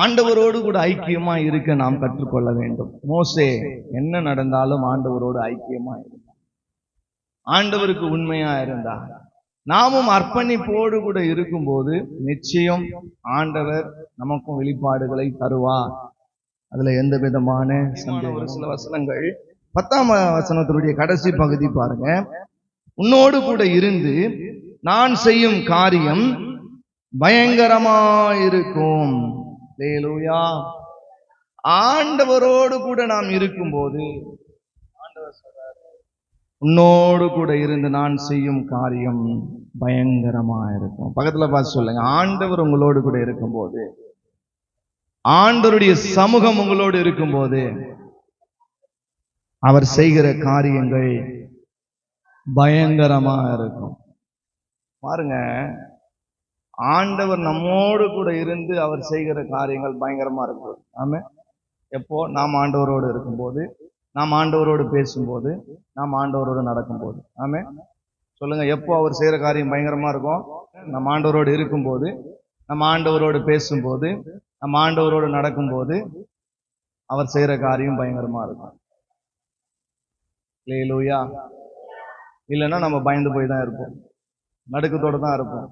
ஆண்டவரோடு கூட ஐக்கியமா இருக்க நாம் கற்றுக்கொள்ள வேண்டும். மோசே என்ன நடந்தாலும் ஆண்டவரோடு ஐக்கியமா இருந்தார். ஆண்டவருக்கு உண்மையா இருந்தார். நாமும் அர்ப்பணிப்போடு கூட இருக்கும்போது நிச்சயம் ஆண்டவர் நமக்கும் வெளிப்பாடுகளை தருவார் அதுல எந்த விதமான ஒரு சில வசனங்கள். பத்தாம் வசனத்தினுடைய கடைசி பகுதி பாருங்க. உன்னோடு கூட இருந்து நான் செய்யும் காரியம் பயங்கரமாயிருக்கும். லேலூயா ஆண்டவரோடு கூட நாம் இருக்கும்போது ஆண்டவர் சொல்றாரு, உன்னோடு கூட இருந்து நான் செய்யும் காரியம் பயங்கரமா இருக்கும். பக்கத்துல பார்த்து சொல்லுங்க. ஆண்டவர் உங்களோடு கூட இருக்கும்போது ஆண்டவருடைய சமூகம் உங்களோடு இருக்கும்போது அவர் செய்கிற காரியங்கள் பயங்கரமா இருக்கும். பாருங்க ஆண்டவர் நம்மோடு கூட இருந்து அவர் செய்கிற காரியங்கள் பயங்கரமா இருக்கும் ஆமே எப்போ? நாம் ஆண்டவரோடு இருக்கும்போது நாம் ஆண்டவரோடு பேசும்போது நாம் ஆண்டவரோடு நடக்கும்போது. ஆமே சொல்லுங்க எப்போ அவர் செய்கிற காரியம் பயங்கரமா இருக்கும் நம்ம ஆண்டவரோடு இருக்கும்போது நம்ம ஆண்டவரோடு பேசும்போது நம்ம ஆண்டவரோடு நடக்கும்போது அவர் செய்கிற காரியம் பயங்கரமா இருக்கும். இல்லையா இல்லைன்னா நம்ம பயந்து போய் தான் இருப்போம். நடுக்கத்தோடு தான் இருப்போம்.